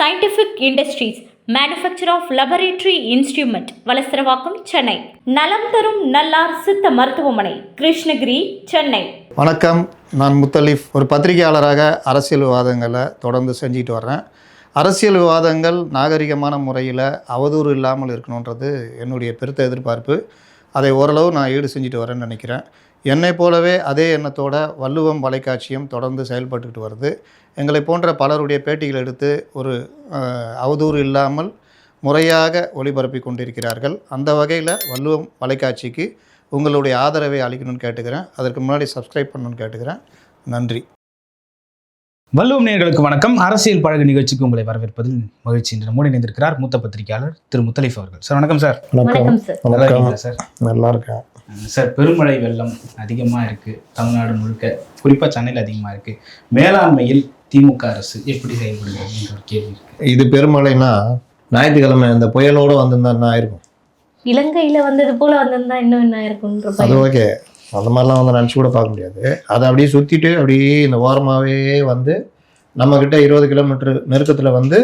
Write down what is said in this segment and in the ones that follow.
Scientific industries manufacture of laboratory instrument Valasaravakkam Chennai. நலம் தரும் நல்லார் சித்த மருத்துவமனை கிருஷ்ணகிரி சென்னை. வணக்கம். நான் முத்தலீஃப் ஒரு பத்திரிகையாளராக அரசியல் விவாதங்களை தொடர்ந்து செஞ்சுட்டு வர்றேன். அரசியல் விவாதங்கள் நாகரிகமான முறையில் அவதூறு இல்லாமல் இருக்கணுன்றது என்னுடைய பெருத்த எதிர்பார்ப்பு. அதை ஓரளவு நான் ஈடு செஞ்சுட்டு வரேன்னு நினைக்கிறேன். என்னை போலவே அதே எண்ணத்தோட வள்ளுவம் வலைக்காட்சியும் தொடர்ந்து செயல்பட்டுக்கிட்டு வருது. எங்களை போன்ற பலருடைய பேட்டிகள் எடுத்து ஒரு அவதூறு இல்லாமல் முறையாக ஒளிபரப்பி கொண்டிருக்கிறார்கள். அந்த வகையில் வள்ளுவம் வலைக்காட்சிக்கு உங்களுடைய ஆதரவை அளிக்கணும்னு கேட்டுக்கிறேன். அதற்கு முன்னாடி சப்ஸ்கிரைப் பண்ணணும்னு கேட்டுக்கிறேன். நன்றி. வள்ளுவம் நேயர்களுக்கு வணக்கம். அரசியல் பழகு நிகழ்ச்சிக்கு உங்களை வரவேற்பதில் மகிழ்ச்சி இன்று நம்மோடு இணைந்திருக்கிறார் மூத்த பத்திரிகையாளர் திரு முத்தலீஃப் அவர்கள். சார் வணக்கம் சார். வணக்கம். சார். நல்லா இருக்கேன். சார் பெருமழை வெள்ளம் அதிகமாக இருக்கு. தமிழ்நாடு முழுக்க குறிப்பாக சென்னையில் அதிகமாக இருக்கு. மேலாண்மையில் திமுக அரசு எப்படி செயல்படுகிறது என்ற ஒரு கேள்வி இது பெருமழைனா ஞாயிற்றுக்கிழமை இந்த புயலோடு வந்திருந்தா என்ன ஆயிருக்கும்? இலங்கையில வந்தது போல வந்திருந்தா இன்னும் என்ன இருக்குன்ற அது ஓகே. அந்த மாதிரிலாம் வந்து நினச்சி கூட பார்க்க முடியாது. அதை அப்படியே சுற்றிட்டு அப்படியே இந்த ஓரமாகவே வந்து நம்மக்கிட்ட இருபது கிலோமீட்டர் நெருக்கத்தில் வந்து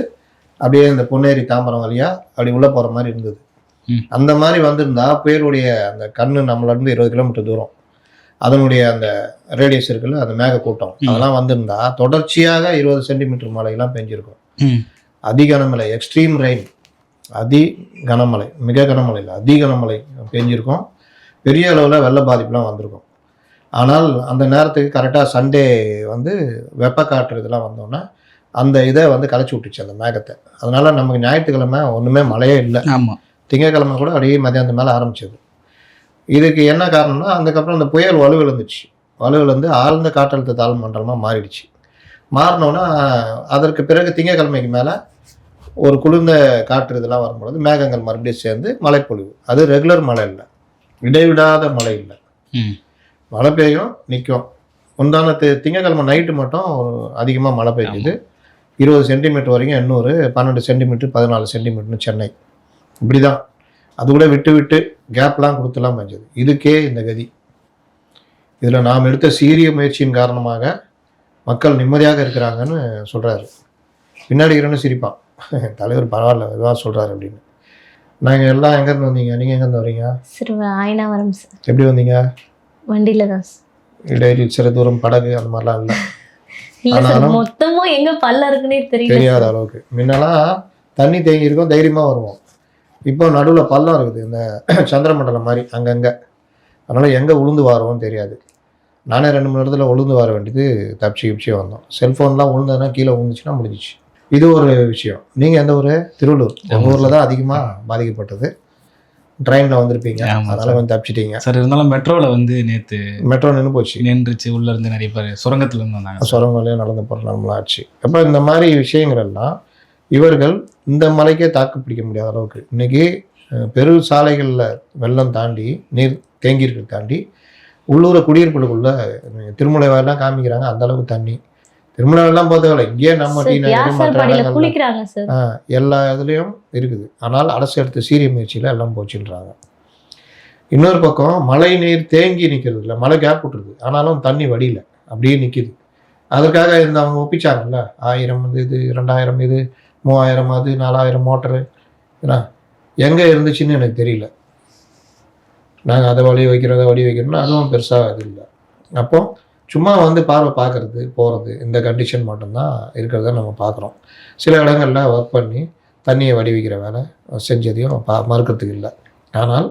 அப்படியே இந்த பொன்னேரி தாம்பரம் வழியாக அப்படி உள்ளே போகிற மாதிரி இருந்தது. அந்த மாதிரி வந்திருந்தா புயலுடைய அந்த கண்ணு நம்மளேருந்து இருபது கிலோமீட்டர் தூரம். அதனுடைய அந்த ரேடியஸ் இருக்குல்ல அந்த மேக கூட்டம். அதெல்லாம் வந்திருந்தா தொடர்ச்சியாக இருபது சென்டிமீட்டர் மழையெல்லாம் பெஞ்சிருக்கும். அதி கனமழை எக்ஸ்ட்ரீம் ரெயின் அதி கனமழை மிக கனமழை இல்லை அதி கனமழை பெஞ்சிருக்கும். பெரிய அளவில் வெள்ள பாதிப்புலாம் வந்திருக்கும். ஆனால் அந்த நேரத்துக்கு கரெக்டாக சண்டே வந்து வெப்பக்காற்று இதெல்லாம் வந்தோன்னே அந்த இதை வந்து கலைச்சி விட்டுச்சு அந்த மேகத்தை. அதனால நமக்கு ஞாயிற்றுக்கிழமை ஒன்றுமே மழையே இல்லை. ஆமாம் திங்கக்கிழமை கூட அப்படியே மதியானத்து மேலே ஆரம்பிச்சது. இதுக்கு என்ன காரணம்னா அதுக்கப்புறம் அந்த புயல் வலுவிழந்துச்சு வலுவிழந்து ஆழ்ந்த காற்றழுத்த தாழ்வு மண்டலமாக மாறிடுச்சு. மாறினோன்னா அதற்கு பிறகு திங்கக்கிழமைக்கு மேலே ஒரு குளிர்ந்த காற்று இதெல்லாம் வரும்பொழுது மேகங்கள் மறுபடியும் சேர்ந்து மழைப்பொழிவு. அது ரெகுலர் மழை இல்லை. இடைவிடாத மழை இல்லை. ம். மழை பெய்யும் நிற்கும் தி- திங்கக்கிழமை நைட்டு மட்டும் அதிகமாக மழை பெய்யுது. இருபது சென்டிமீட்டர் வரைக்கும் எண்ணூறு பன்னெண்டு சென்டிமீட்டர் பதினாலு சென்டிமீட்டர்னு சென்னை. இப்படி தான் அது கூட விட்டு விட்டு கேப்லாம் கொடுத்துலாம் பெஞ்சது இதுக்கே இந்த கதி. இதில் நாம் எடுத்த சீரிய முயற்சியின் காரணமாக மக்கள் நிம்மதியாக இருக்கிறாங்கன்னு சொல்கிறாரு பின்னாடி இரண்டு சிரிப்பான். தலைவர் பரவாயில்ல இதுவாக சொல்கிறாரு அப்படின்னு. நாங்கள் எல்லாம் எங்கேருந்து வந்தீங்க? நீங்கள் எங்கேருந்து வரீங்க? Sir Ayanavaram sir. எப்படி வந்தீங்க? வண்டியில தான் சார். இடையில சிறு தூரம் படகு அந்த மாதிரிலாம் இல்லை? இல்ல சார் மொத்தமும் எங்க பல்ல இருக்குன்னே தெரியல தெரியாத அளவுக்கு. முன்னெல்லாம் தண்ணி தேங்கி இருக்கும் தைரியமாக வருவோம். இப்போ நடுவில் பள்ளம் இருக்குது இந்த சந்திரமண்டலம் மாதிரி அங்கங்கே. அதனால் எங்கே உளுந்து வாரோன்னு தெரியாது. நானே ரெண்டு மணி நேரத்தில் உளுந்து வர வேண்டியது தப்பிச்சு கிப்பிச்சு வந்தோம். செல்ஃபோன்லாம் உளுந்ததுன்னா கீழே விழுந்துச்சுன்னா முடிஞ்சிச்சு. இது ஒரு விஷயம். நீங்கள் எந்த ஊர்? திருவள்ளூர். உங்கள் ஊரில் தான் அதிகமாக பாதிக்கப்பட்டது. ட்ரெயினில் வந்திருப்பீங்க. அதனால். கொஞ்சம் தப்பிச்சிட்டீங்க. சார் இருந்தாலும் மெட்ரோவில் வந்து நேற்று மெட்ரோ நின்று போச்சு. நின்றுச்சு உள்ள இருந்து நிறைய பேர் சுரங்கத்துல இருந்து வந்தாங்க சுரங்க வழியாக நடந்து போகிற நம்மளாம் ஆச்சு. அப்போ இந்த மாதிரி விஷயங்கள் எல்லாம் இவர்கள் இந்த மலைக்கே தாக்கு பிடிக்க முடியாத அளவுக்கு. இன்னைக்கு அஹ், பெரு சாலைகளில் வெள்ளம் தாண்டி நீர் தேங்கி இருக்கிறத தாண்டி உள்ளூர குடியிருப்புகளுக்குள்ள திருமலை வாயெல்லாம் காமிக்கிறாங்க. அந்த அளவுக்கு தண்ணி. வாயெல்லாம் போதவில்லை இங்கேயே நம்ம எல்லா இதுலேயும் இருக்குது. ஆனால் அரசு எடுத்த சீரிய முயற்சியில் எல்லாம் போச்சுன்றாங்க. இன்னொரு பக்கம் மழை நீர் தேங்கி நிற்கிறது இல்லை மழை கேப் விட்டுருது. ஆனாலும் தண்ணி வடியல அப்படியே நிற்கிது அதற்காக இந்த அவங்க ஒப்பிச்சாங்கல்ல ஆயிரம் இது இது ரெண்டாயிரம் இது மூவாயிரம் அது நாலாயிரம் மோட்டரு ஏன்னா எங்கே இருந்துச்சுன்னு எனக்கு தெரியல. நாங்கள் அதை வழி வைக்கிறோம் அதை வழி வைக்கிறோம்னா அதுவும் பெருசாக இது இல்லை. அப்போ சும்மா வந்து பார்வை பார்க்கறது போகிறது இந்த கண்டிஷன் மட்டும்தான் இருக்கிறத நம்ம பார்க்குறோம். சில இடங்களில் ஒர்க் பண்ணி தண்ணியை வடிவிக்கிற வேலை செஞ்சதையும் பா மறுக்கிறதுக்கு இல்லை. ஆனால்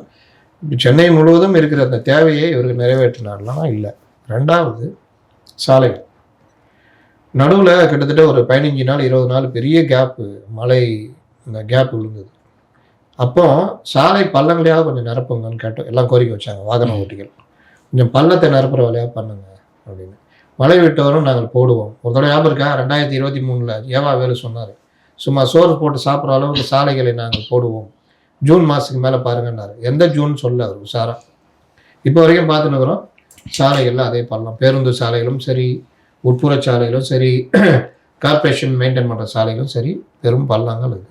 சென்னை முழுவதும் இருக்கிற அந்த தேவையை இவர்கள் நிறைவேற்றினார்லாம் இல்லை. ரெண்டாவது சாலைகள். நடுவில் கிட்டத்தட்ட ஒரு பதினஞ்சு நாள் இருபது நாள் பெரிய கேப்பு மழை இந்த கேப் விழுந்தது. அப்போ சாலை பள்ளங்களையாவது கொஞ்சம் நிரப்புங்கன்னு கேட்டோம். எல்லாம் கோரிக்கை வச்சாங்க வாகன ஓட்டிகள். கொஞ்சம் பள்ளத்தை நிரப்புற வேலையாக பண்ணுங்க. அப்படின்னு. மழை விட்டவரும் நாங்கள் போடுவோம். ஒரு தடவை ஞாபகம் இருக்கா? ரெண்டாயிரத்தி இருபத்தி மூணில் ஏவா வேலு சொன்னார். சும்மா சோறு போட்டு சாப்பிட்ற அளவுக்கு சாலைகளை நாங்கள் போடுவோம். ஜூன் மாதத்துக்கு மேலே பாருங்கன்னாரு. எந்த ஜூன் சொல்ல அவர் உஷாரா. இப்போ வரைக்கும் பார்த்துன்னு இருக்கிறோம். சாலைகளில் அதே பண்ணலாம் பேருந்து சாலைகளும் சரி உட்புற சாலைகளும் சரி கார்ப்பரேஷன் மெயின்டைன் பண்ணுற சாலைகளும் சரி பெரும் பள்ளங்கள் இது.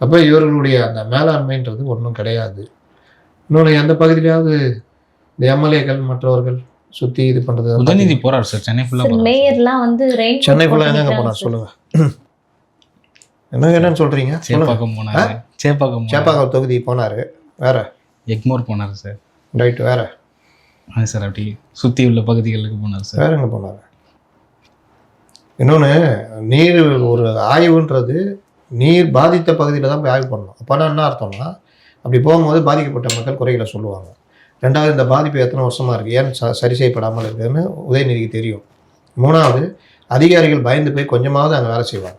அப்போ இவர்களுடைய அந்த மேலாண்மைன்றது ஒன்றும் கிடையாது. இன்னொன்று எந்த பகுதியிலாவது இந்த எம்எல்ஏக்கள் மற்றவர்கள் சுற்றி இது பண்ணுறது உதயநிதி போறாரு சார். சென்னை ஃபுல்லா சார் மேயர்லாம் வந்து சென்னை ஃபுல்லாக எங்கெங்க போனார் சொல்லுங்க. என்ன என்னன்னு சொல்கிறீங்க சொல்லுங்க. சேப்பாக்கம் போனாரு. சேப்பாக்கம். சேப்பாக்கம் தொகுதி போனார். வேற? எக்மோர் போனாரு சார். ரைட் வேற? அது சார் அப்படி சுற்றி உள்ள பகுதிகளுக்கு போனார் சார். வேற எங்கே போனார்? இன்னொன்று நீர் ஒரு ஆய்வுன்றது நீர் பாதித்த பகுதியில் தான் போய் ஆய்வு பண்ணணும். அப்போனா என்ன அர்த்தம்னா அப்படி போகும்போது பாதிக்கப்பட்ட மக்கள் குறைகளை சொல்லுவாங்க. ரெண்டாவது இந்த பாதிப்பு எத்தனை வருஷமாக இருக்குது ஏன் ச சரி செய்யப்படாமல் இருக்குதுன்னு உதயநிதிக்கு தெரியும். மூணாவது அதிகாரிகள் பயந்து போய் கொஞ்சமாவது அங்கே வேலை செய்வாங்க.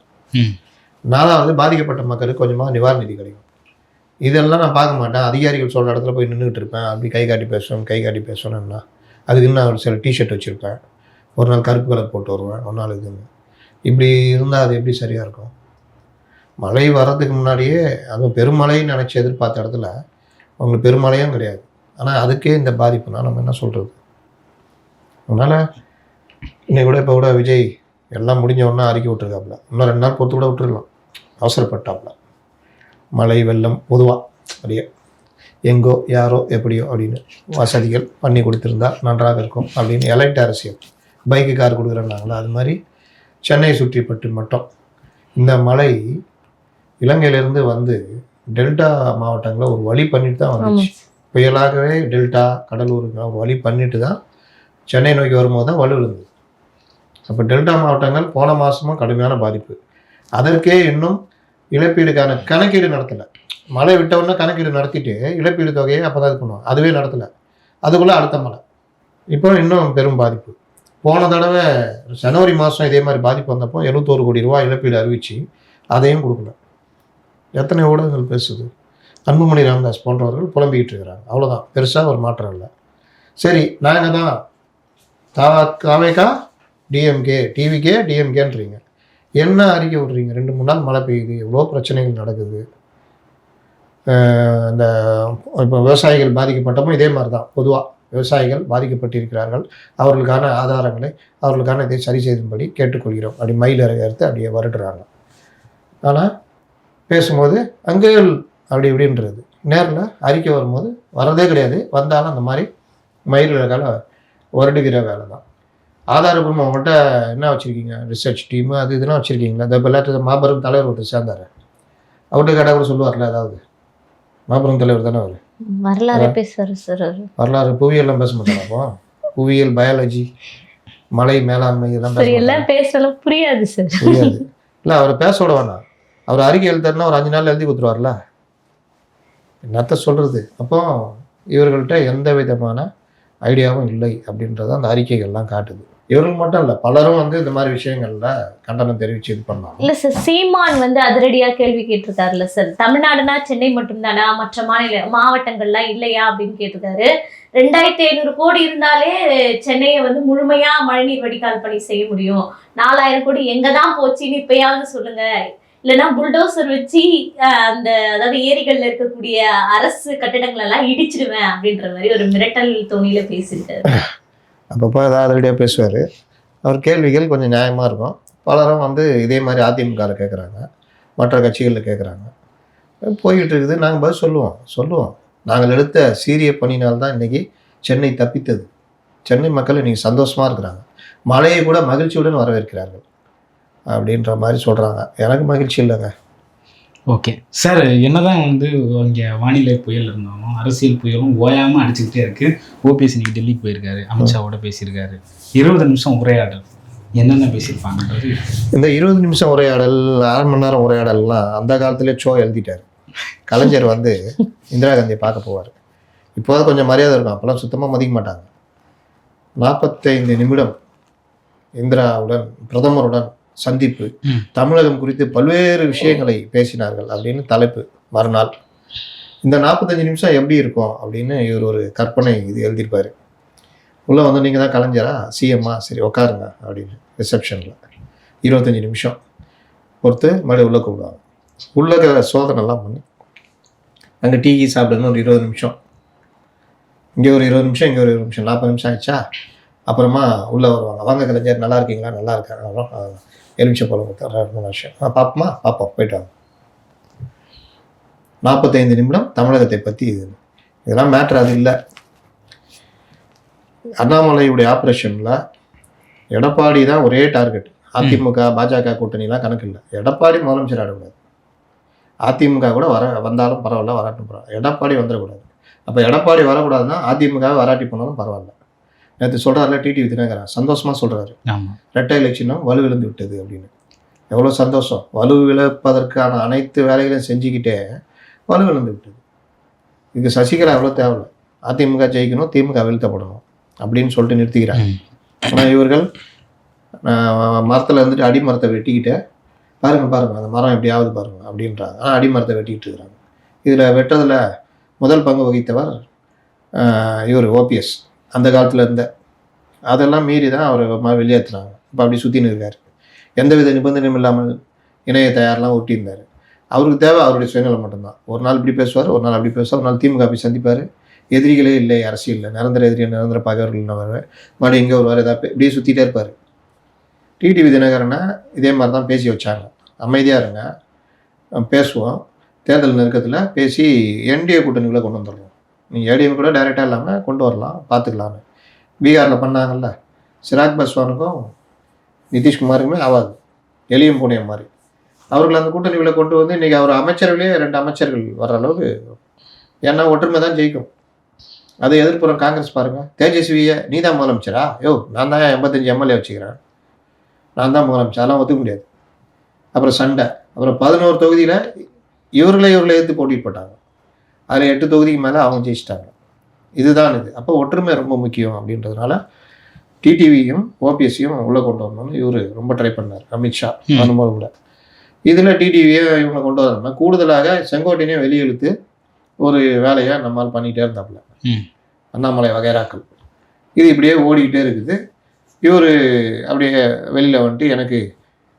நாலாவது பாதிக்கப்பட்ட மக்களுக்கு கொஞ்சமாக நிவாரண நிதி கிடைக்கும். இதெல்லாம் நான் பார்க்க மாட்டேன். அதிகாரிகள் சொல்கிற இடத்துல போய் நின்றுட்டு இருப்பேன். அப்படி கை காட்டி பேசணும் கை காட்டி பேசணும்னா. அதுக்கு இன்னும் ஒரு சில டிஷர்ட் வச்சுருப்பேன். ஒரு நாள் கருப்பு கலர் போட்டு வருவேன். ஒரு நாள் இதுன்னு. இப்படி இருந்தால் அது எப்படி சரியாக இருக்கும்? மழை வர்றதுக்கு முன்னாடியே அதுவும் பெருமழைன்னு நினச்சி எதிர்பார்த்த இடத்துல அவங்களுக்கு பெருமழையும் கிடையாது. ஆனால் அதுக்கே இந்த பாதிப்புனா நம்ம என்ன சொல்கிறது அதனால் இன்னைக்கு கூட இப்போ கூட விஜய் எல்லாம் முடிஞ்ச உடனே அறிக்கை விட்டுருக்காப்புல. இன்னும் ரெண்டு நாள் பொறுத்து கூட விட்டுருக்கலாம். அவசரப்பட்டாப்புல. மழை வெள்ளம் பொதுவாக அப்படியே எங்கோ யாரோ எப்படியோ அப்படின்னு வசதிகள் பண்ணி கொடுத்துருந்தா நன்றாக இருக்கும் அப்படின்னு எலைட் அரசியல். பைக்கு கார் கொடுக்குறேன்னாங்களா? அது மாதிரி சென்னை சுற்றிப்பட்டு மட்டும். இந்த மழை இலங்கையிலேருந்து வந்து டெல்டா மாவட்டங்களில் ஒரு வழி பண்ணிட்டு தான் வந்துச்சு. புயலாகவே டெல்டா கடலூருக்கு வழி பண்ணிட்டு தான் சென்னை நோக்கி வரும்போது தான் வலுவிழுந்தது அப்போ டெல்டா மாவட்டங்கள் போன மாதமும் கடுமையான பாதிப்பு. அதற்கே இன்னும் இழப்பீடுக்கான கணக்கீடு நடத்தலை. மழை விட்டவுடனே கணக்கீடு நடத்திட்டு இழப்பீடு தொகையை அப்போ தான் இது பண்ணுவோம் அதுவே நடத்தலை. அதுக்குள்ளே அடுத்த மழை. இப்போ இன்னும் பெரும் பாதிப்பு. போன தடவை ஜனவரி மாதம் இதே மாதிரி பாதிப்பு வந்தப்போ எழுபத்தோரு கோடி ரூபா இழப்பீடு அறிவிச்சு அதையும் கொடுக்கல. எத்தனை ஊடகங்கள் பேசுது? அன்புமணி ராமதாஸ் போன்றவர்கள் புலம்பிக்கிட்டு இருக்கிறாங்க. அவ்வளோதான் பெருசாக ஒரு மாற்றம் இல்லை. சரி நாங்கள் தான் தாவா தாவேக்கா டிஎம்கே டிவிக்கே டிஎம்கேன்றீங்க என்ன அறிக்கை விட்றீங்க? ரெண்டு மூணு நாள் மழை பெய்யுது எவ்வளோ பிரச்சனைகள் நடக்குது? இந்த இப்போ விவசாயிகள் பாதிக்கப்பட்டப்போ இதே மாதிரி தான் பொதுவாக விவசாயிகள் பாதிக்கப்பட்டிருக்கிறார்கள். அவர்களுக்கான ஆதாரங்களை அவர்களுக்கான இதை சரி செய்யும்படி கேட்டுக்கொள்கிறோம். அப்படி மயில் இறத்து அப்படியே வருடுறாங்க. ஆனால் பேசும்போது அங்கே அப்படி இப்படின்றது. நேரில் அறிக்கை வரும்போது வரதே கிடையாது. வந்தாலும் அந்த மாதிரி மயில் இறக்கால வருடுகிற வேலை தான். ஆதாரபூர்வம் உங்கள்கிட்ட என்ன வச்சுருக்கீங்க? ரிசர்ச் டீமு அது இதெல்லாம் வச்சுருக்கீங்களா? இந்த விளையாட்டு மாபெரும் தலைவர் ஒருத்தர் சேர்ந்தார். அவர்கிட்ட கேட்டால் கூட சொல்லுவார்ல ஏதாவது? மாபெரும் தலைவர் தானே அவர்? வரலாறு பேசுவாரு சார் வரலாறு புவியியல்லாம் பேச மாட்டாங்க அப்போ? புவியியல் பயாலஜி மலை மேலாண்மை இதெல்லாம்? எல்லாம் பேசலாம் புரியாது சார். புரியாது. இல்லை அவரை பேச விட வேணாம். அவர் அறிக்கை எழுதுறதுனா ஒரு அஞ்சு நாள் எழுதி கொடுத்துருவார்ல? என்னத்த சொல்கிறது அப்போ இவர்கள்ட்ட எந்த விதமான ஐடியாவும் இல்லை அப்படின்றத அந்த அறிக்கைகள்லாம் காட்டுது. இவர்கள் மட்டும் இல்லை பலரும் வந்து இந்த மாதிரி விஷயங்கள்ல கண்டனம் தெரிவித்து இது பண்ணாங்க. இல்லை சார் சீமான் வந்து அதிரடியாக கேள்வி கேட்டிருக்காருல்ல சார் தமிழ்நாடுனா சென்னை மட்டும்தானா? மற்ற மாநில மாவட்டங்கள்லாம் இல்லையா அப்படின்னு கேட்டிருக்காரு. ரெண்டாயிரத்தி ஐநூறு கோடி இருந்தாலே சென்னையை வந்து முழுமையாக மழைநீர் வடிகால் பணி செய்ய முடியும். நாலாயிரம் கோடி எங்கே தான் போச்சுன்னு இப்பயாவது சொல்லுங்கள் இல்லைன்னா புல்டோசர் வச்சு அந்த அதாவது ஏரிகள்ல இருக்கக்கூடிய அரசு கட்டிடங்கள் எல்லாம் இடிச்சிடுவேன் அப்படின்ற மாதிரி ஒரு மிரட்டல் தோணியில பேசியிருக்காரு. அப்பப்போ ஏதாவது அதிரடியாக பேசுவார். அவர் கேள்விகள் கொஞ்சம் நியாயமாக இருக்கும். பலரும் வந்து இதே மாதிரி அதிமுகவில் கேட்குறாங்க மற்ற கட்சிகளில் கேட்குறாங்க போய்கிட்டு இருக்குது. நாங்கள் பதில் சொல்லுவோம். சொல்லுவோம். நாங்கள் எடுத்த சீரிய பணியினால் தான் இன்றைக்கி சென்னை தப்பித்தது. சென்னை மக்கள் இன்றைக்கி சந்தோஷமாக இருக்கிறாங்க. மழையை கூட மகிழ்ச்சியுடன் வரவேற்கிறார்கள். அப்படின்ற மாதிரி சொல்கிறாங்க எனக்கு மகிழ்ச்சி இல்லைங்க. ஓகே. சார் என்னதான் வந்து இங்கே வானிலை புயல் இருந்தாலும் அரசியல் புயலும் ஓயாமல் அடிச்சுக்கிட்டே இருக்கு. ஓபிஎஸ் இன்னைக்கு டெல்லிக்கு போயிருக்காரு அமித்ஷாவோட பேசியிருக்காரு. இருபது நிமிஷம் உரையாடல். என்னென்ன பேசியிருப்பாங்கன்றது? இந்த இருபது நிமிஷம் உரையாடல் அரை மணி நேரம் உரையாடல்லாம் அந்த காலத்திலே ஷோ எழுதிட்டார். கலைஞர் வந்து இந்திரா காந்தியை பார்க்க போவார். இப்போதான் கொஞ்சம் மரியாதை இருக்கும். அப்போல்லாம் சுத்தமாக மதிக்க மாட்டாங்க. நாற்பத்தைந்து நிமிடம் இந்திராவுடன் பிரதமருடன் சந்திப்பு. தமிழகம் குறித்து பல்வேறு விஷயங்களை பேசினார்கள் அப்படின்னு தலைப்பு. மறுநாள் இந்த நாற்பத்தஞ்சு நிமிஷம் எப்படி இருக்கும் அப்படின்னு இவர் ஒரு கற்பனை இது எழுதியிருப்பாரு. உள்ளே வந்து நீங்கள் தான் கலைஞரா? சிஎம்மா சரி உட்காருங்க அப்படின்னு ரிசப்ஷனில் இருபத்தஞ்சி நிமிஷம். பொறுத்து மறுபடியும் உள்ளே கூப்பிடுவாங்க. உள்ளே சோதனைலாம் பண்ணி. அங்கே டீ சாப்பிடணும் ஒரு இருபது நிமிஷம். இங்கே ஒரு இருபது நிமிஷம் இங்கே ஒரு இருபது நிமிஷம். நாற்பது நிமிஷம் ஆயிடுச்சா? அப்புறமா உள்ளே வருவாங்க. வாங்க கலைஞர் நல்லா இருக்கீங்களா? நல்லா இருக்காங்க. அப்புறம் எலுமிச்சை பழம் கொடுத்தா ரெண்டு மூணு வருஷம் ஆ பார்ப்போமா பார்ப்போம் போயிட்டு வாங்க. நாற்பத்தைந்து நிமிடம் தமிழகத்தை பற்றி இது. இதெல்லாம் மேட்ரு அது இல்லை. அண்ணாமலையுடைய ஆப்ரேஷனில் எடப்பாடி தான் ஒரே டார்கெட் அதிமுக பாஜக கூட்டணிலாம் கணக்கு இல்லை. எடப்பாடி முதலமைச்சர் ஆடக்கூடாது. அதிமுக கூட வர வந்தாலும் பரவாயில்ல வராட்டும் பரவாயில்ல. எடப்பாடி வந்துடக்கூடாது. அப்போ எடப்பாடி வரக்கூடாதுன்னா அதிமுகவை வராட்டி போனாலும் பரவாயில்ல. நேற்று சொல்கிறாருல டிடிவி தினகரன் சந்தோஷமாக சொல்கிறாரு ரெட்டை இலட்சியம் வலுவிழந்து விட்டது அப்படின்னு. எவ்வளோ சந்தோஷம். வலுவிழப்பதற்கான அனைத்து வேலைகளையும் செஞ்சுக்கிட்டே வலுவிழந்து விட்டது. இதுக்கு சசிகலா எவ்வளோ தேவையில்லை. அதிமுக ஜெயிக்கணும் திமுக வீழ்த்தப்படணும் அப்படின்னு சொல்லிட்டு நிறுத்திக்கிறாங்க. ஆனால் இவர்கள் மரத்தில் இருந்துட்டு அடிமரத்தை வெட்டிக்கிட்டு பாருங்க பாருங்க அந்த மரம் எப்படியாவது பாருங்க அப்படின்றாங்க. ஆனால் அடிமரத்தை வெட்டிக்கிட்டு இருக்கிறாங்க. இதில் வெட்டுறதுல முதல் பங்கு வகித்தவர் இவர் ஓபிஎஸ் அந்த காலத்தில் இருந்த. அதெல்லாம் மீறி தான் அவரை வெளியேற்றுனாங்க இப்போ அப்படி சுற்றின்னு இருக்கார். எந்தவித நிபந்தனையும் இல்லாமல் இணைய தயாரெலாம் ஒட்டியிருந்தார் அவருக்கு தேவை அவருடைய சுயநலம் மட்டும்தான். ஒரு நாள் இப்படி பேசுவார் ஒரு நாள் அப்படி பேசுவார் ஒரு நாள் திமுக போய் சந்திப்பார். எதிரிகளே இல்லை அரசியலில் நிரந்தர எதிரி நிரந்தர பகைவர்கள் வருவார் மறுபடியும் இங்கே வருவார் ஏதாவது இப்படியே சுற்றிட்டே இருப்பார். டிடிவி தினகரனை இதே மாதிரி தான் பேசி வச்சாங்க. அமைதியாக இருங்க. பேசுவோம். தேர்தல் நெருக்கத்தில் பேசி என்டிஏ கூட்டணிகளை கொண்டு வந்துடலாம் நீங்கள் ஏடிஎம் கூட டைரெக்டாக இல்லாமல் கொண்டு வரலாம் பார்த்துக்கலான்னு பீகாரில் பண்ணாங்கல்ல சிராக் பஸ்வானுக்கும் நிதிஷ்குமாருக்குமே ஆகாது எளியும் பூனையம் மாதிரி. அவர்கள் அந்த கூட்டணிகளை கொண்டு வந்து இன்றைக்கி அவர் அமைச்சர்களே ரெண்டு அமைச்சர்கள் வர்ற அளவுக்கு ஏன்னா ஒற்றுமை தான் ஜெயிக்கும். அதை எதிர்ப்புறம் காங்கிரஸ் பாருங்கள் தேஜஸ்வியை நீ தான் முதலமைச்சரா? யோ நான் தான் எண்பத்தஞ்சு எம்எல்ஏ வச்சுக்கிறேன். நான் தான் முதலமைச்சர் அதெல்லாம் ஒத்துக்க முடியாது. அப்புறம் சண்டை. அப்புறம் பதினோரு தொகுதியில் இவர்களை இவர்களை எடுத்து போட்டிட்டு போட்டாங்க. அதில் எட்டு தொகுதிக்கு மேலே அவங்க ஜெயிச்சிட்டாங்க. இதுதான் இது. அப்போ ஒற்றுமை ரொம்ப முக்கியம் அப்படின்றதுனால டிடிவியும் ஓபிஎஸ்சியும் உள்ளே கொண்டு வரணும்னு இவர் ரொம்ப ட்ரை பண்ணார். அமித்ஷா. அனுபவம் கூட. இதில் டிடிவியை இவங்க கொண்டு வரணும்னா கூடுதலாக செங்கோட்டையனையும் வெளியிழுத்து ஒரு வேலையை நம்மால் பண்ணிகிட்டே இருந்தாப்புல. அண்ணாமலை வகைராக்கள் இது இப்படியே ஓடிக்கிட்டே இருக்குது. இவர் அப்படியே வெளியில் வந்துட்டு எனக்கு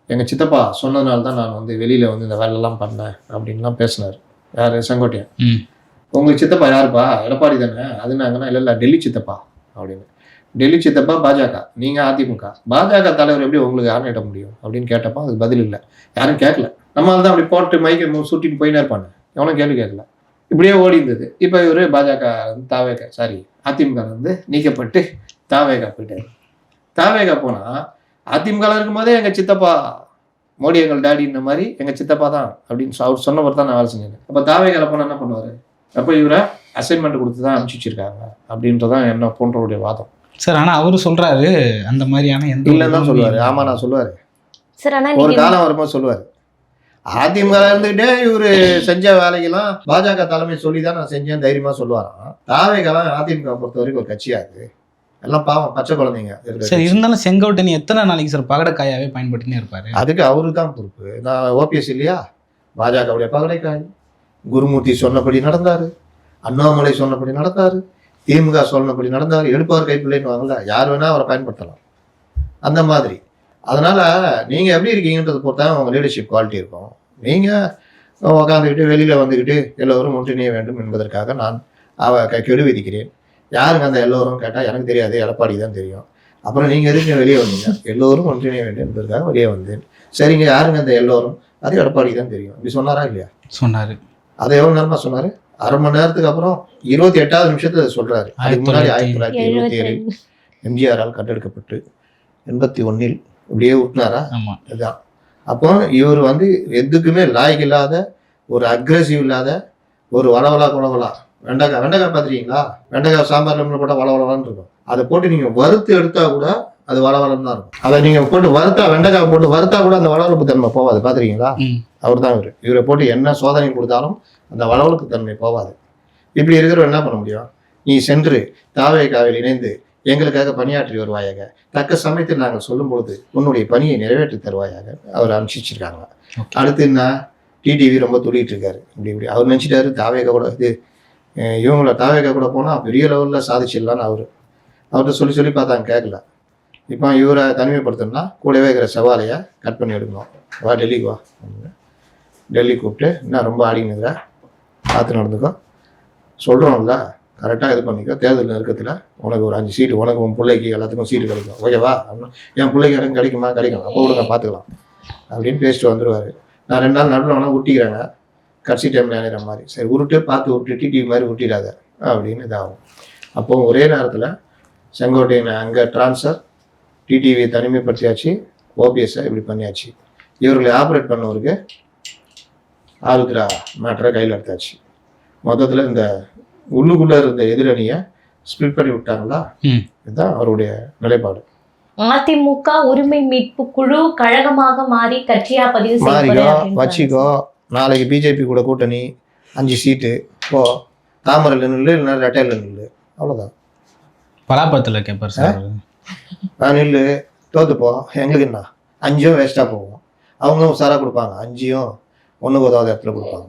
எங்கள் சித்தப்பா சொன்னதுனால தான் நான் வந்து வெளியில் வந்து இந்த வேலையெல்லாம் பண்ணேன் அப்படின்லாம் பேசினார். யார்? செங்கோட்டையன். உங்களுக்கு சித்தப்பா யாருப்பா? எடப்பாடி தானே? அது நாங்கன்னா இல்லை இல்லை டெல்லி சித்தப்பா அப்படின்னு. டெல்லி சித்தப்பா பாஜக. நீங்கள் அதிமுக. பாஜக தலைவர் எப்படி உங்களுக்கு ஆணையிட முடியும் அப்படின்னு கேட்டப்போ அதுக்கு பதில் இல்லை. யாரும் கேட்கல நம்ம தான் அப்படி போட்டு மைக்கை சுட்டின்னு போயினே இருப்பாங்க எவனும் கேள்வி கேட்கல இப்படியே ஓடி இருந்தது. இப்போ இவர் பாஜக வந்து தாவேக சாரி அதிமுக வந்து நீக்கப்பட்டு தாவேகா போயிட்டார். தாவேகா போனால் அதிமுக இருக்கும்போதே எங்கள் சித்தப்பா மோடி எங்கள் டாடின்ற மாதிரி எங்கள் சித்தப்பா தான் அப்படின்னு அவர் சொன்னவர் தான் நான் வேலை செஞ்சேன். அப்போ தாவேகால போனால் என்ன பண்ணுவார்? அப்போ இவரை அசைன்மெண்ட் கொடுத்து தான் அனுப்பிச்சி வச்சிருக்காங்க. அப்படின்றதான் என்ன போன்றவருடைய வாதம். சார் ஆனா அவரு சொல்றாரு அந்த மாதிரியான எந்த இல்லைன்னு தான் சொல்லுவார். ஆமா நான் சொல்லுவார். சார் ஆனா ஒரு காலம் வரும்போது சொல்லுவார். அதிமுக இருந்துகிட்டே இவரு செஞ்ச வேலைக்கெல்லாம் பாஜக தலைமை சொல்லி தான் நான் செஞ்சேன் தைரியமா சொல்லுவாராம். தாவேகெல்லாம் அதிமுக பொறுத்த வரைக்கும் ஒரு கட்சியா இருக்கு எல்லாம் பாவம் பச்சை குழந்தைங்க சார். இருந்தாலும் செங்கோட்டன் எத்தனை நாளைக்கு சார் பகடக்காயாவே பயன்படுத்தினே இருப்பாரு? அதுக்கு அவரு தான் பொறுப்பு. நான் ஓபிஎஸ் இல்லையா? பாஜகவுடைய பகடைக்காய். குருமூர்த்தி சொன்னபடி நடந்தார். அண்ணாமலை சொன்னபடி நடந்தார். திமுக சொன்னபடி நடந்தார். எடுப்பார் கைப்பிள்ளைன்னு வாங்கல. யார் வேணால் அவரை பயன்படுத்தலாம். அந்த மாதிரி. அதனால் நீங்கள் எப்படி இருக்கீங்கன்றதை பொறுத்தா உங்கள் லீடர்ஷிப் குவாலிட்டி இருக்கும். நீங்கள் உக்காந்துக்கிட்டு வெளியில் வந்துக்கிட்டு எல்லோரும் ஒன்றிணைய வேண்டும் என்பதற்காக நான் அவ கெடு விதிக்கிறேன். யாருங்க அந்த எல்லோரும் கேட்டால் எனக்கு தெரியாது. எடப்பாடி தான் தெரியும். அப்புறம் நீங்கள் எதுக்கு வெளியே வந்தீங்க? எல்லோரும் ஒன்றிணைய வேண்டும் என்பதற்காக வெளியே வந்தேன். சரிங்க. யாருங்க அந்த எல்லோரும்? அது எடப்பாடி தான் தெரியும். இப்படி சொன்னாரா இல்லையா? சொன்னார். அதை எவ்வளோ நேரமா சொன்னாரு? அரை மணி நேரத்துக்கு அப்புறம் இருபத்தி எட்டாவது நிமிஷத்துல அதை சொல்றாரு. அதுக்கு முன்னாடி ஆயிரத்தி தொள்ளாயிரத்தி இருபத்தி ஏழில் எம்ஜிஆரால் கண்டெடுக்கப்பட்டு எண்பத்தி ஒன்னில் இப்படியே விட்டுனாரா ஆமா. இதுதான் அப்போ இவர் வந்து எதுக்குமே லாய்க்கு இல்லாத ஒரு அக்ரெசிவ் இல்லாத ஒரு வளவலா குளவலா வெண்டைக்காய் வெண்டைக்காய் பார்த்துருக்கீங்களா? வெண்டைக்காய் சாம்பார் நம்ம போட்டால் வளவலான்னு இருக்கும். அதை போட்டு நீங்கள் வறுத்து எடுத்தா கூட அது வளவலம் தான் இருக்கும். அதை நீங்கள் போட்டு வறுத்தா வெண்டைக்காய் போட்டு வறுத்தா கூட அந்த வளவலப்பு தன்மை போகாது பார்த்துருக்கீங்களா. அவர் தான் இவர் இவரை போட்டு என்ன சோதனை கொடுத்தாலும் அந்த வளவலப்பு தன்மை போகாது இப்படி இருக்கிறவர் என்ன பண்ண முடியும்? நீ சென்று தாவே காவில் இணைந்து எங்களுக்காக பணியாற்றி வருவாயாக. தக்க சமயத்தில் நாங்கள் சொல்லும்பொழுது உன்னுடைய பணியை நிறைவேற்றி தருவாயாக அவர் அனுப்பிச்சிருக்காங்க. அடுத்து என்ன? டிடிவி ரொம்ப துள்ளிட்டு இருக்காரு. இப்படி இப்படி. அவர் நினச்சிட்டாரு தாவேக கூட இது இவங்கள தாவேக கூட போனால் பெரிய லெவலில் சாதிச்சிடலான்னு அவர். அவர்கிட்ட சொல்லி சொல்லி பார்த்தாங்க கேட்கல. இப்போ இவரை தனிமைப்படுத்தணும்னா கூடவே இருக்கிற சவாலையை கட் பண்ணி எடுக்கணும். வா டெல்லிக்கு வா. டெல்லி கூப்பிட்டு என்ன ரொம்ப ஆடினுங்கிற பார்த்து நடந்துக்கோ. சொல்கிறோம்ல கரெக்டாக இது பண்ணிக்கோ. தேர்தல் நெருக்கத்தில் உனக்கு ஒரு அஞ்சு சீட்டு உனக்கு உன் பிள்ளைக்கு எல்லாத்துக்கும் சீட்டு கிடைக்கும். ஓகேவா அப்படின்னா என் பிள்ளைக்கு எனக்கு கிடைக்குமா? கிடைக்கும் அப்போ விடுங்க பார்த்துக்கலாம். அப்படின்னு பேசிட்டு வந்துடுவார் நான் ரெண்டு நாள் நடுவில் வேணால் ஊட்டிக்கிறேங்க கடைசி டைமில் இணைகிற மாதிரி. சரி உருட்டு பார்த்து விட்டுட்டு டிவி மாதிரி ஊட்டிடாத அப்படின்னு இதாகும். அப்போ ஒரே நேரத்தில் செங்கோட்டையனை அங்கே ட்ரான்ஸ்ஃபர் டிடிவியை தனிமைப்படுத்தியாச்சு ஓபிஎஸ்ஸை இப்படி பண்ணியாச்சு. இவர்களை ஆப்ரேட் பண்ணவருக்கு ஆருத்ரா மேட்டரை கையில் எடுத்தாச்சு. மொத்தத்தில் இந்த உள்ளுக்குள்ளே இருந்த எதிரணியை ஸ்பிளிட் பண்ணி விட்டாங்களா? ம். இதுதான் அவருடைய நிலைப்பாடு. அதிமுக உரிமை மீட்பு குழு கழகமாக மாறி கட்சியா பதிவு மாறிக்கோ வச்சிக்கோ. நாளைக்கு பிஜேபி கூட கூட்டணி அஞ்சு சீட்டு. போ. தாமரையில் நில்லு இல்லைன்னா ரெட்டையில் நில்லு. அவ்வளோதான் பலாப்பழத்தில் கேட்பார் சார். நான் நில்லு தோத்துப்போ எங்களுக்கு என்ன? அஞ்சும் வேஸ்ட்டாக போகும். அவங்களும் உஷாராக கொடுப்பாங்க. அஞ்சையும் ஒன்றுக்கு உதவாத இடத்துல கொடுப்பாங்க.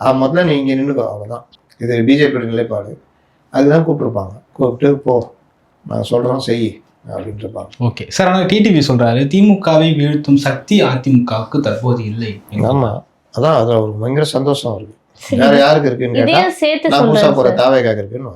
ஆ முதல்ல நீ இங்கே நின்றுக்கோ அவ்வளோதான் இது பிஜேபியோட நிலைப்பாடு. அதுதான் கூப்பிட்டுருப்பாங்க. கூப்பிட்டு போ. நான் சொல்கிறோம் செய் அப்படின்ட்டு இருப்பாங்க ஓகே. சார் ஆனால் டிடிவி சொல்றாரு திமுகவை வீழ்த்தும் சக்தி அதிமுகவுக்கு தற்போது இல்லை ஆமாம் அதான் அதில் ஒரு பயங்கர சந்தோஷம் அவருக்கு வேற யாருக்கு இருக்குன்னு கேட்டால் நான் புதுசாக போகிற. தாவேக்காக இருக்குன்னு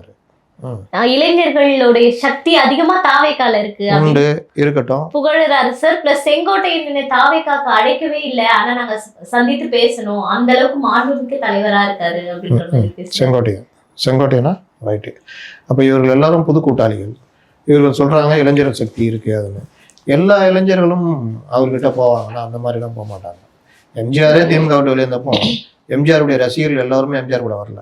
இளைஞர்களுடைய சக்தி அதிகமா தாவேக்கால இருக்கு உண்டு இருக்கட்டும். புகழறாரு சார் பிளஸ் செங்கோட்டையன் தாவேக்காக்கு அழைக்கவே இல்லை. ஆனா நாங்க சந்தித்து பேசணும். அந்த அளவுக்கு மாண்புமிக்க தலைவரா இருக்காரு அப்படின்ற. செங்கோட்டையன். செங்கோட்டையனா? ரைட்டு அப்போ இவர்கள் எல்லாரும் புது கூட்டாளிகள். இவர்கள் சொல்கிறாங்க இளைஞர் சக்தி இருக்குது அதுன்னு எல்லா இளைஞர்களும் அவர்கிட்ட போவாங்கன்னா அந்த மாதிரிலாம் போக மாட்டாங்க. எம்ஜிஆரே திமுக விட்டு வெளியே இருந்தப்போ எம்ஜிஆருடைய ரசிகர்கள் எல்லாருமே எம்ஜிஆர் கூட வரல.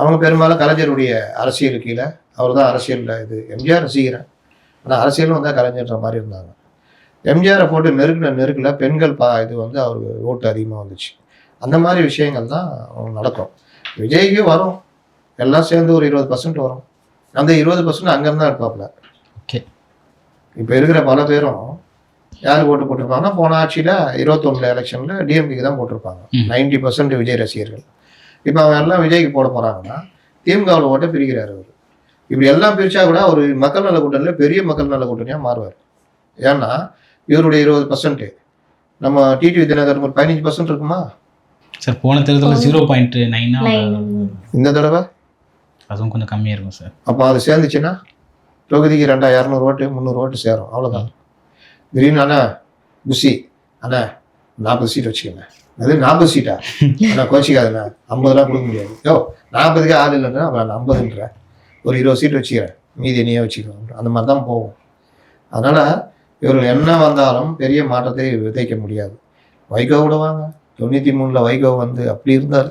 அவங்க பெரும்பாலும் கலைஞருடைய அரசியல் கீழே. அவர் தான் அரசியலில் இது. எம்ஜிஆர் ரசிக்கிறேன் ஆனால் அரசியலும் வந்தால் கலைஞர்ன்ற மாதிரி இருந்தாங்க. எம்ஜிஆரை போட்டு நெருக்கின நெருக்கில் பெண்கள் பா இது வந்து அவருக்கு ஓட்டு அதிகமாக வந்துச்சு. அந்த மாதிரி விஷயங்கள் தான் நடக்கும். விஜய்க்கு வரும். எல்லாம் சேர்ந்து ஒரு இருபது பர்சன்ட் வரும். அந்த இருபது பர்சன்ட் அங்கேருந்து தான் இருப்பாப்புல. Okay. இப்போ இருக்கிற பல பேரும் யாருக்கு ஓட்டு போட்டிருப்பாங்கன்னா போன ஆட்சியில் இருபத்தொன்னுல எலெக்ஷனில் டிஎம்கேக்கு தான் போட்டிருப்பாங்க. நைன்டி பர்சன்ட் விஜய் ரசிகர்கள். இப்போ அவங்க எல்லாம் விஜய்க்கு போட போகிறாங்கன்னா திமுகவில் ஓட்ட பிரிக்கிறார் அவர். இப்படி எல்லாம் பிரிச்சா கூட ஒரு மக்கள் நல கூட்டணியில் பெரிய மக்கள் நல கூட்டணியாக மாறுவார். ஏன்னா இவருடைய இருபது பர்சன்ட் நம்ம டிடிவி தினகரன் ஒரு பதினஞ்சு பர்சன்ட் இருக்குமா? சார் போன தேர்தலில் ஜீரோ பாயிண்ட் நைனா. இந்த தடவை? அதுவும் கொஞ்சம் கம்மியாக இருக்கும் சார். அப்போ அது சேர்ந்துச்சுன்னா தொகுதிக்கு ரெண்டா இரநூறு ஓட்டு முந்நூறு ஓட்டு சேரும். அவ்வளோதான் திடீர்னு அண்ணா குஷி அண்ணா நாற்பது சீட் வச்சுக்கோங்க. அது நாற்பது சீட்டா அண்ணா கோச்சிக்காதுண்ணா. ஐம்பதுலாம் கொடுக்க முடியாது. யோ நாற்பதுக்கே ஆள் இல்லைன்னா நான் ஐம்பதுன்ற. ஒரு இருபது சீட் வச்சுக்கிறேன். மீதி நீயே வச்சுக்கோ அந்த மாதிரி தான் போகும். அதனால் இவர்கள் என்ன வந்தாலும் பெரிய மாற்றத்தை விதைக்க முடியாது. வைகோ கூட வாங்க. தொண்ணூற்றி மூணில் வைகோ வந்து அப்படி இருந்தார்.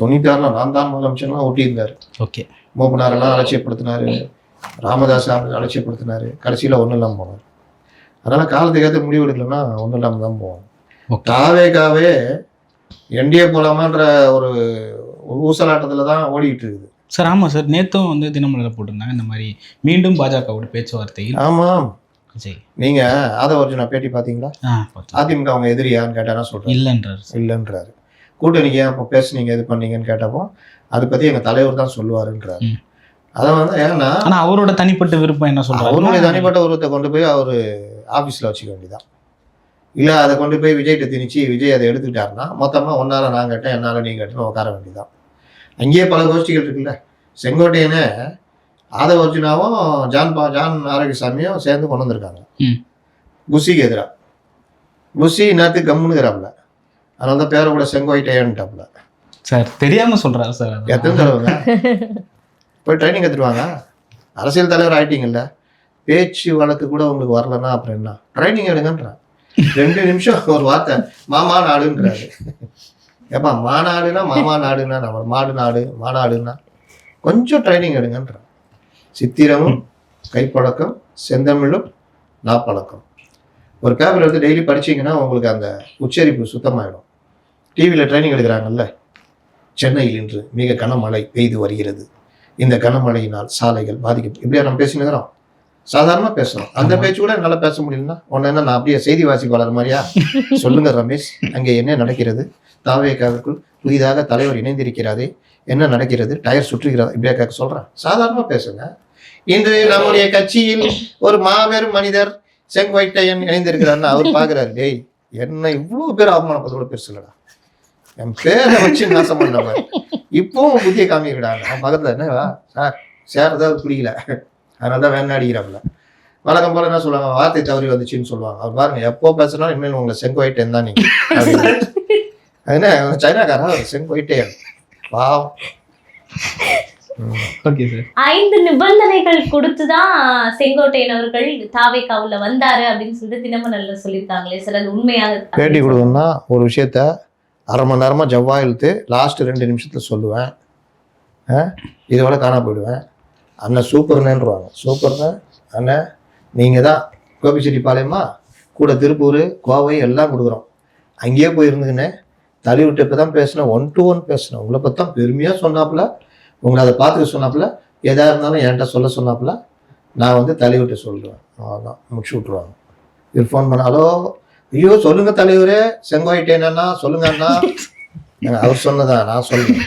தொண்ணூத்தாறில் நான் தான் முதலமைச்சர்லாம் ஒட்டியிருந்தார். ஓகே. மூப்பனாரெல்லாம் அலட்சியப்படுத்தினாரு. ராமதாஸ் அலட்சியப்படுத்தினாரு. கடைசியில் ஒன்றும் இல்லாமல் போனார். அதனால் காலத்துக்கு ஏற்ற முடிவு எடுக்கலன்னா ஒன்றும் இல்லாமல் தான் போவோம் ஓகே தாவேகாவே என்டிஏ போலாமான்ற ஒரு ஊசலாட்டத்தில் தான் ஓடிக்கிட்டு இருக்குது சார் ஆமாம் சார். நேற்றும் வந்து தினமலரில் போட்டிருந்தாங்க. இந்த மாதிரி மீண்டும் பாஜகவோட பேச்சுவார்த்தையில். ஆமாம் விஜய் நீங்கள் ஆதவர்ஜுனா பேட்டி பார்த்தீங்களா? அதிமுக அவங்க எதிரியான்னு கேட்டானா சொல்கிறேன் இல்லைன்றார் சார். இல்லைன்றாரு. கூட்டணிக்கு ஏன் இப்போ பேசுனீங்க இது பண்ணீங்கன்னு கேட்டப்போ அதை பற்றி எங்கள் தலைவர் தான் சொல்லுவாருன்றாரு. அதை வந்து ஏன்னா ஆனால் அவரோட தனிப்பட்ட விருப்பம் என்ன அவருடைய சொல்றாரு தனிப்பட்ட உருவத்தை கொண்டு போய் அவர் ஆஃபீஸில் வச்சுக்க வேண்டியதான் இல்லை அதை கொண்டு போய் விஜய்கிட்ட திணிச்சு விஜய் அதை எடுத்துக்கிட்டாருன்னா மொத்தமாக ஒன்றால் நான் கேட்டேன் என்னால் நீ கேட்டேன்னு உட்கார வேண்டியதான் அங்கேயே பல கோஷ்டிகள் இருக்குல்ல. செங்கோட்டையனே ஆதவ அர்ஜுனாவும் ஜான் பா ஜான் ஆரோக்கியசாமியும் சேர்ந்து கொண்டு வந்திருக்காங்க. புஷிக்கு எதிராக. புஷி நேரத்துக்கு கம்முனுங்கிறாப்புல அதனால தான் பேரை கூட செங்கோட்டையன்ட்டாப்புல. சார் தெரியாம சொல்றாரு சார். எத்தனை தடவைங்க? போய் ட்ரைனிங் எடுத்துருவாங்க அரசியல் தலைவர் ஆயிட்டீங்கல்ல. பேச்சு வழக்கு கூட உங்களுக்கு வரலன்னா அப்புறம் என்ன? ட்ரைனிங் எடுங்கன்றான். ரெண்டு நிமிஷம் ஒரு வார்த்தை. மாமா நாடுன்றாரு. ஏப்பா மாநாடுனா மாமா நாடுனா நம்ம மாடு நாடு மாநாடுன்னா கொஞ்சம் ட்ரைனிங் எடுங்கன்றான் சித்திரமும் கைப்பழக்கம் செந்தமிழும் நாப்பழக்கம். ஒரு பேப்பர் எடுத்து டெய்லி படிச்சீங்கன்னா உங்களுக்கு அந்த உச்சரிப்பு சுத்தமாயிடும். டிவியில் ட்ரைனிங் எடுக்கிறாங்கல்ல? சென்னையில் இன்று மிக கனமழை பெய்து வருகிறது. இந்த கனமழையினால் சாலைகள் பாதிக்கப்படும் இப்படியா நம்ம பேசினுக்கிறோம் சாதாரணமாக பேசுகிறோம் அந்த. பேச்சு கூட நல்லா பேச முடியலன்னா உடனே என்ன நான் அப்படியே செய்தி வாசிப்பாளர் மாதிரியா? சொல்லுங்க ரமேஷ் அங்கே என்ன நடக்கிறது? தாவேக்காவுக்குள் புதிதாக தலைவர் இணைந்திருக்கிறாரே என்ன நடக்கிறது? டயர் சுற்றுகிறது இப்படியா கேட்க சொல்கிறேன் சாதாரணமாக பேசுங்க. இன்று நம்முடைய கட்சியில் ஒரு மாபெரும் மனிதர் செங்கோட்டையன் இணைந்திருக்கிறார்னு அவர் பார்க்குறாரு. டேய் என்ன இவ்வளோ பேர் அவமானப்பதோட பெருசு இல்லடா என் பேரை வச்சு நாசம் பண்ணவன். இப்பவும் புத்திய காமிக்கிறாங்க பக்கத்தில் என்னவா சார் சேர் தான் பிடிக்கல அதனால தான் வேணா அடிக்கிறாப்புல. வழக்கம் போல என்ன சொல்லுவாங்க? வார்த்தை தவறி வந்துச்சுன்னு சொல்லுவாங்க. அவர் பாருங்க எப்போ பேசினாலும் இனிமேல் உங்களை செங்கோயிட்டேன் தான் நீங்க. என்ன? சைனாக்காரா அவர் செங்கோயிட்டேன். பாவம். ம். Okay sir. ஐந்து நிபந்தனைகள் கொடுத்துதான் செங்கோட்டையன் அவர்கள் தாவேக்காவுல வந்தாரு அப்படின்னு சொல்லிட்டு தினமலர்ல சொல்லியிருக்காங்களே சார். அது உண்மையாக பேட்டி கொடுக்கணும்னா ஒரு விஷயத்த அரை மணி நேரமாக ஜவ்வாய் இழுத்து லாஸ்ட்டு ரெண்டு நிமிஷத்தில் சொல்லுவேன். ஆ? இதோட காணா போயிடுவேன். அண்ணன் சூப்பர்னேன்றுவாங்க. சூப்பர்னு அண்ணன் நீங்கள் தான் கோபிச்செட்டிப்பாளையமா கூட திருப்பூர் கோவை எல்லாம் கொடுக்குறோம். அங்கேயே போயிருந்துங்கண்ணே தள்ளி விட்டு இப்போ தான் பேசினேன் ஒன் டு ஒன் பேசினேன். உங்களை பற்றி தான் பெருமையாக சொன்னாப்புல உங்களை அதை பார்த்துக்க சொன்னாப்புல எதாக இருந்தாலும் என்கிட்ட சொல்ல சொன்னாப்புல நான் வந்து தள்ளி விட்டு சொல்லுவேன் அவ்வளோதான் முடிச்சு விட்ருவாங்க இவர் ஃபோன் பண்ண ஹலோ ஐயோ சொல்லுங்க தலைவரே செங்கோயிட்டேன் அண்ணா சொல்லுங்க அண்ணா. அவர் சொன்னதா? நான் சொல்லுவேன்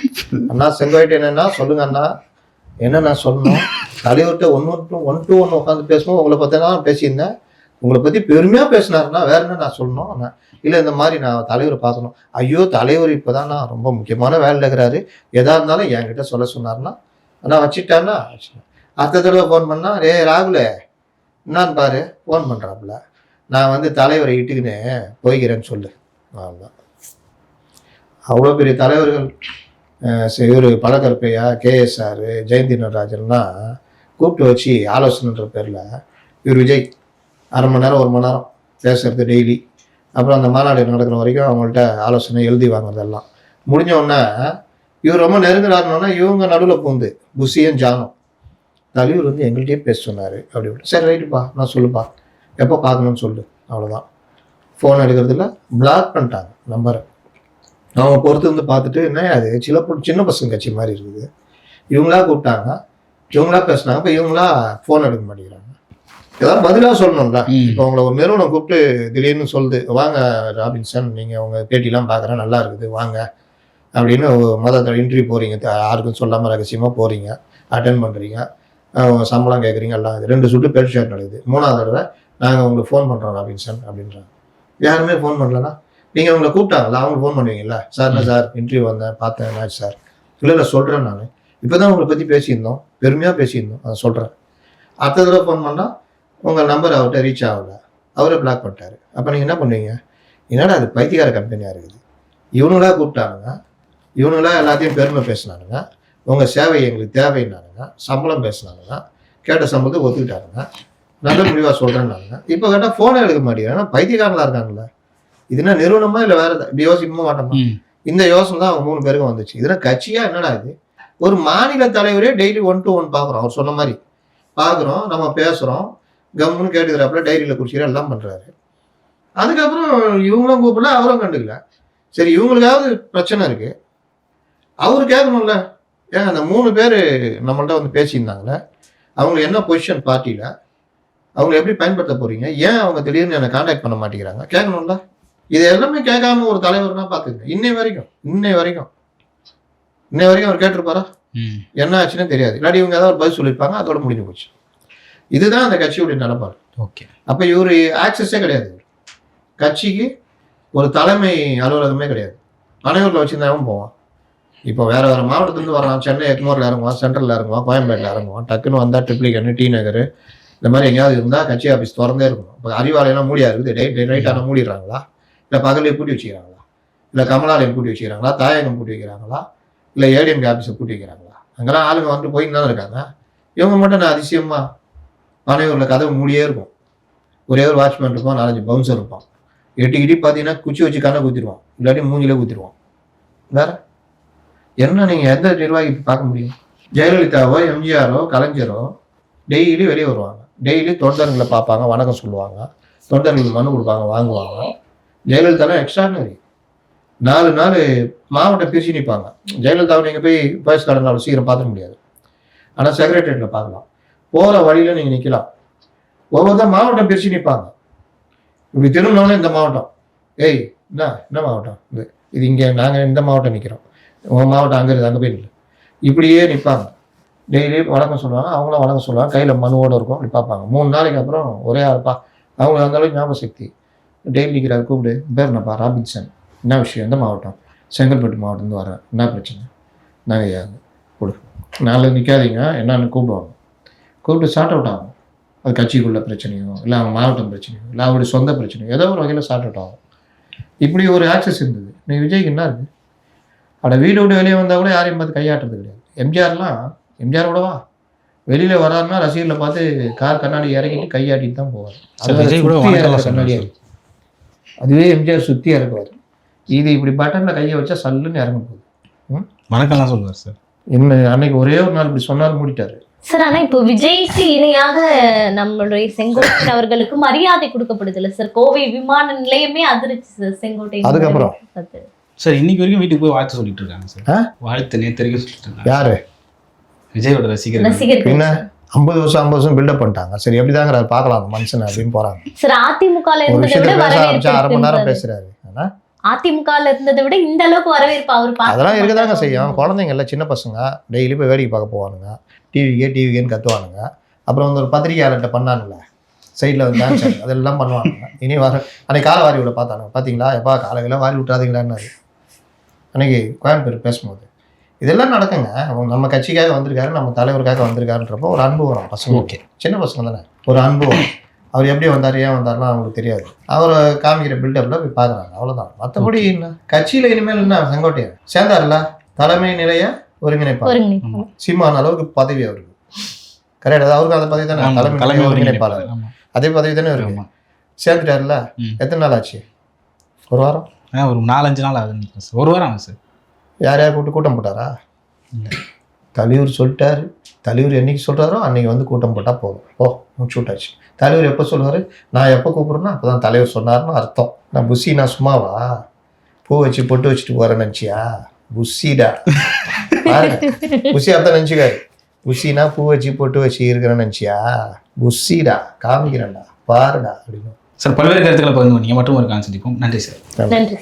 அண்ணா செங்கோயிட்டேன் அண்ணா சொல்லுங்க அண்ணா. என்ன நான் சொல்லணும்? தலைவர்கிட்ட ஒன்று ஒன் ஒன் டு ஒன் உட்காந்து பேசுவோம் உங்களை பற்றி தான் பேசியிருந்தேன். உங்களை பற்றி பெருமையாக பேசினாருன்னா வேற என்ன நான் சொல்லணும்? நான் இல்லை இந்த மாதிரி நான் தலைவரை பார்க்கணும். ஐயோ தலைவர் இப்போ தான் நான் ரொம்ப முக்கியமான வேலையில் இருக்கிறாரு. எதா இருந்தாலும் என்கிட்ட சொல்ல சொன்னார்னா நான் வச்சுட்டேன்னா வச்சுட்டேன். அடுத்த தடவை ஃபோன் பண்ணால் ரே ராகுலே என்னான்னு பாரு. ஃபோன் பண்ணுறாப்புல நான் வந்து தலைவரை இட்டுக்குன்னு போய்க்கிறேன்னு சொல்லு. அவ்வளோதான் அவ்வளோ பெரிய தலைவர்கள் இவர் பழக்கருப்பையா கேஎஸ்ஆர் ஜெயந்தி நடராஜன்லாம் கூப்பிட்டு வச்சு ஆலோசனைன்ற பேரில் இவர் விஜய் அரை மணி நேரம் ஒரு மணி நேரம் பேசுறது டெய்லி அப்புறம் அந்த மாநாடு நடக்கிற வரைக்கும் அவங்கள்ட்ட ஆலோசனை எழுதி வாங்குறதெல்லாம். முடிஞ்ச உடனே இவர் ரொம்ப நெருங்குறாருனோன்னா இவங்க நடுவில் பூந்து புஷியும் ஜானும். தலைவர் வந்து எங்கள்கிட்டயே பேச சொன்னார் அப்படி சரி ரைட்டுப்பா நான் சொல்லுப்பா எப்போ பார்க்கணும்னு சொல்லு அவ்வளோதான் ஃபோன் எடுக்கிறதுல பிளாக் பண்ணிட்டாங்க நம்பரை அவங்க பொறுத்து வந்து பார்த்துட்டு என்ன அது சில சின்ன பசங்க கட்சி மாதிரி இருக்குது. இவங்களா கூப்பிட்டாங்க. இவங்களா பேசுனாங்க. இப்போ இவங்களா ஃபோன் எடுக்க மாட்டேங்கிறாங்க. ஏதாவது பதிலாக சொல்லணும்ல. இப்போ உங்களை ஒரு நிறுவனம் கூப்பிட்டு திடீர்னு சொல்லுது வாங்க ராபின்சன் நீங்கள் உங்கள் பேட்டிலாம் பார்க்குறேன். நல்லா இருக்குது. வாங்க. அப்படின்னு மொதல் இன்டர்வியூ போகிறீங்க யாருக்கும் சொல்லாமல் ரகசியமாக போகிறீங்க அட்டன் பண்ணுறீங்க சம்பளம் கேட்குறீங்க எல்லாம். ரெண்டு சுட்டு பேட்டி ஷேர் நடக்குது. மூணாவது தடவை நாங்கள் உங்களுக்கு ஃபோன் பண்ணுறோம் ராபின்சன். அப்படின்றாங்க. யாருமே ஃபோன் பண்ணலன்னா நீங்கள் உங்களை கூப்பிட்டாங்களா அவங்க ஃபோன் பண்ணுவீங்கல்ல? சார் என்ன சார் இன்டர்வியூ வந்தேன் பார்த்தேன் என்னாச்சு சார்? இல்லை இல்லை சொல்கிறேன் நான். இப்போ தான் உங்களை பற்றி பேசியிருந்தோம் பெருமையாக பேசியிருந்தோம் அதை சொல்கிறேன் அடுத்த தடவை ஃபோன் பண்ணால் உங்கள் நம்பர் அவர்கிட்ட ரீச் ஆகல. அவரே பிளாக் பண்ணிட்டாரு. அப்போ நீங்கள் என்ன பண்ணுவீங்க? என்னடா அது பைத்தியக்கார கம்பெனியாக இருக்குது? இவனுங்களா கூப்பிட்டானுங்க. இவனுங்களா எல்லாத்தையும் பெருமை பேசினானுங்க. உங்கள் சேவை எங்களுக்கு தேவைன்னானுங்க. சம்பளம் பேசினானுங்க. கேட்ட சம்பளத்தை ஒத்துக்கிட்டானுங்க. நல்ல முடிவாக சொல்கிறேன்னானுங்க இப்போ கேட்டால் ஃபோனே எடுக்க மாட்டேங்கிறாங்க. பைத்தியக்காரங்களா இருக்காங்களே இதுனா நிறுவனமா இல்லை வேற இப்படி யோசிக்கவே மாட்டோமா. இந்த யோசனை தான் அவங்க மூணு பேருக்கும் வந்துச்சு. இதெல்லாம் கட்சியா என்னடா இது? ஒரு மாநில தலைவரே டெய்லி ஒன் டு ஒன் பார்க்குறோம். அவர் சொன்ன மாதிரி. பார்க்குறோம் நம்ம பேசுகிறோம் கம்முன்னு கேட்டுக்கிறாப்புல டைரியில் குடிச்சிக்கிற எல்லாம் பண்ணுறாரு அதுக்கப்புறம் இவங்களும் கூப்பிடல அவரும் கண்டுக்கல. சரி இவங்களுக்காவது பிரச்சனை இருக்கு. அவர் கேட்கணும்ல. ஏன் அந்த மூணு பேர் நம்மள்ட்ட வந்து பேசியிருந்தாங்களே அவங்க என்ன பொசிஷன் பார்ட்டியில் அவங்க எப்படி பயன்படுத்த போறீங்க? ஏன் அவங்க திடீர்னு என்னை காண்டாக்ட் பண்ண மாட்டேங்கிறாங்க? கேட்கணும்ல. இது எல்லாமே கேட்காம ஒரு தலைவர்னா பார்த்துங்க இன்னை வரைக்கும் இன்னை வரைக்கும். இன்னை வரைக்கும் அவர் கேட்டிருப்பாரா. என்ன ஆச்சுன்னு தெரியாது. இல்லாட்டி இவங்க ஏதாவது ஒரு பதில் சொல்லியிருப்பாங்க அதோட முடிஞ்சு போச்சு. இதுதான் அந்த கட்சியுடைய நிலப்பாடு. ஓகே. அப்போ இவர் ஆக்சஸே கிடையாது. கட்சிக்கு ஒரு தலைமை அலுவலகமே கிடையாது. பனையூரில் வச்சுருந்தாவும் போவான்? இப்போ வேற வேற மாவட்டத்துலேருந்து வரான் சென்னை எக்மோரில் இறங்குவான் சென்ட்ரலில் இறங்குவான் கோயம்பேட்டில் இறங்குவான் டக்குன்னு வந்தால் ட்ரிப்ளிகன் டி நகர். இந்த மாதிரி எங்கேயாவது இருந்தால் கட்சி ஆஃபீஸ் திறந்தே இருக்கணும். இப்போ அறிவாலயம்லாம் மூடியா இருக்குது. டே டே நைட்டான மூடிடுறாங்களா? இல்லை பகலையை கூட்டி வச்சுக்கிறாங்களா? இல்லை கமலாலயம் கூட்டி வச்சுக்கிறாங்களா? தாயகம் கூட்டி வைக்கிறாங்களா? இல்லை ஏடிஎம்கே ஆஃபீஸை கூட்டி வைக்கிறாங்களா? அங்கெல்லாம் ஆளுங்க வந்துட்டு போயின்னு தான் இருக்காங்க. இவங்க மட்டும் நான் அதிசயமாக மனைவியில் கதவு மூடியே இருக்கும். ஒரே ஒரு வாட்ச்மேன் இருப்பான் நாலஞ்சு பவுன்சர் இருப்பான். எட்டு இடி பார்த்தீங்கன்னா குச்சி வச்சு கண்ணை குத்திடுவான். இல்லாட்டி மூஞ்சிலே குத்திடுவான். வேற? என்ன நீங்கள் எந்த நிர்வாகி பார்க்க முடியும்? ஜெயலலிதாவோ எம்ஜிஆரோ கலைஞரோ டெய்லி வெளியே வருவாங்க. டெய்லி தொண்டர்களை பார்ப்பாங்க வணக்கம் சொல்லுவாங்க. தொண்டர்கள் மனு கொடுப்பாங்க வாங்குவாங்க. ஜெயலலிதாலாம் எக்ஸ்ட்ரானரி நாலு நாள் மாவட்டம் பிரிச்சு நிற்பாங்க ஜெயலலிதாவை நீங்கள் போய் வயசு கார்டன் சீக்கிரம் பார்த்துக்க முடியாது. ஆனால் செக்ரட்டரியேட்டில் பார்க்கலாம். போகிற வழியில் நீங்கள் நிற்கலாம் ஒவ்வொருத்தர் மாவட்டம் பிரித்து நிற்பாங்க இப்படி திரும்பினோடனே இந்த மாவட்டம். ஏய் என்ன என்ன மாவட்டம் இது? இது இங்கே நாங்கள் இந்த மாவட்டம் நிற்கிறோம் உங்கள் மாவட்டம் அங்கே இருக்குது அங்கே போய் இல்லை இப்படியே நிற்பாங்க டெய்லி வணக்கம் சொல்லுவாங்க அவங்களும் வணக்கம் சொல்லுவாங்க. கையில் மனுவோடு இருக்கும் அப்படி பார்ப்பாங்க. மூணு நாளைக்கு அப்புறம் ஒரே ஆள்ப்பா. அவங்களுக்கு அந்தளவுக்கு ஞாபக சக்தி. டெய்லி கூப்பிடு. பேர் என்னப்பா ராபின்சன். என்ன விஷயம்? எந்த மாவட்டம்? செங்கல்பட்டு மாவட்டத்துலேருந்து வரேன் என்ன பிரச்சனை? நாங்கள் கொடு. நாளில் நிற்காதீங்க என்னன்னு கூப்பிடுவாங்க கூப்பிட்டு சார்ட் அவுட் ஆகும். அது கட்சிக்குள்ள பிரச்சனையோ இல்லை அவங்க மாவட்டம் பிரச்சனையோ இல்லை அவருடைய சொந்த பிரச்சனையோ ஏதோ ஒரு வகையில் சார்ட் அவுட் ஆகும். இப்படி ஒரு ஆக்சஸ் இருந்தது. நீ விஜய்க்கு என்ன இருக்கு? அட வீடு விட்டு வெளியே வந்தால் கூட யாரையும் பார்த்து கையாட்டுறது கிடையாது. எம்ஜிஆர்லாம் எம்ஜிஆர் கூடவா வெளியில வராருன்னா ரசிகர்களை பார்த்து கார் கண்ணாடி இறங்கிட்டு கையாட்டிட்டு தான் போவார். கண்ணாடி. அதுவே எம்ஜிஆர் சுத்தி இறக்குவார் இது இப்படி பட்டனில் கையை வச்சா சல்லுன்னு இறங்க போகுது. ம்? வணக்கம்லாம் சொல்லுவார் சார். இன்னும் அன்னைக்கு ஒரே ஒரு நாள் இப்படி சொன்னார் மூடிட்டாரு. சார் ஆனா இப்போ விஜய்க்கு இணையாக நம்மளுடைய செங்கோட்டையன் அவர்களுக்கு மரியாதை கொடுக்கப்படுது இல்ல சார். கோவை விமான நிலையமே அதிர்ச்சி சார் செங்கோட்டையன் அதுக்கப்புறம்? சார் இன்னைக்கு வரைக்கும் வீட்டுக்கு போய் வாழ்த்து சொல்லிட்டு இருக்காங்க சார்? வாழ்த்து நேத்து வரைக்கும் சொல்லிட்டு இருக்காங்க. யாரு? விஜயோட ரசிகர்கள். ரசிகர்கள். பின்ன? ஐம்பது வருஷம் ஐம்பது வருஷம் பில்டப் பண்ணிட்டாங்க. சரி எப்படிதாங்கிறாரு பார்க்கலாம். அந்த மனுஷன் அப்படின்னு போறாங்க. சார் அதிமுக ஒரு விஷயத்த பேச ஆரம்பிச்சா அரை மணி நேரம் பேசுறாரு. ஆனா? அதிமுக இருந்ததை விட இந்த அளவுக்கு வரவேற்பு அவர் அதெல்லாம் இருக்கதாங்க செய்யும். அப்படின்னு. குழந்தைங்க எல்லாம் சின்ன பசங்க டெய்லி போய் வேடிக்கை பார்க்க போவானுங்க. டிவிக்கே டிவிக்கேன்னு கத்துவானுங்க. அப்புறம் வந்து ஒரு பத்திரிகையாளர்கிட்ட பண்ணானுங்களே. சைடில் வந்து டான்ஸ் அதெல்லாம் பண்ணுவானுங்க. இனி வர அன்னைக்கு காலை வாரி விட பார்த்தானுங்க. பார்த்தீங்களா எப்பா காலையில வாரி விட்றாதீங்களான்னாரு அன்னைக்கு கோயம்புத்தூர் பேசும்போது. இதெல்லாம் நடக்குங்க. அவங்க நம்ம கட்சிக்காக வந்திருக்காரு நம்ம தலைவருக்காக வந்திருக்காருன்றப்போ ஒரு அன்பு வரும் பசங்க ஓகே. சின்ன பசங்க தானே? ஒரு அன்பு வரும். அவர் எப்படி வந்தார் ஏன் வந்தாருலாம் அவங்களுக்கு தெரியாது. அவர் காமிக்கிற பில்டப்ல போய் பார்க்குறாங்க. அவ்வளோதான் மற்றபடி என்ன? கட்சியில் இனிமேல் என்ன செங்கோட்டையன்? சேர்ந்தார்ல தலைமை நிலைய ஒருங்கிணைப்பாளர். சீமான் அளவுக்கு பதவி அவருக்கு. கரெக்ட் அவருக்கு அந்த பதவி தானே? தலைமை தலைமை ஒருங்கிணைப்பாளர். அதே பதவி தானே இருக்கு. சேர்ந்துட்டாருல. எத்தனை நாள் ஆச்சு? ஒரு வாரம்? ஆ, ஒரு நாலஞ்சு நாள் சார். ஒரு வாரம் ஆகுது சார். யார் யார் கூட்டு கூட்டம் போட்டாரா? இல்ல. தலைவர் சொல்லிட்டாரு. தலைவர் என்னைக்கு சொல்றாரோ அன்னைக்கு வந்து கூட்டம் போட்டால் போதும். ஓ முடிச்சு விட்டாச்சு. தலைவர் எப்போ சொல்லுவார்? நான் எப்போ கூப்பிட்றேன்னா அப்போ தான் தலைவர் சொன்னார்னு அர்த்தம். நான் புஷி நான் சும்மாவா? பூ வச்சு பொட்டு வச்சுட்டு போகிறேன்னு நினச்சியா? புஷிடா? பாருங்க. புஷி அர்த்தம் நினச்சிக்காரு புஷினா பூ வச்சு பொட்டு வச்சு இருக்கிறேன்னு நினச்சியா? புஷிடா? காமிக்கிறேன்டா. பாருடா அப்படின்னு. சார் பல்வேறு கருத்துக்களை பகிர்ந்து நீங்க மட்டும் ஒரு கான்செப்ட் நன்றி சார். நன்றி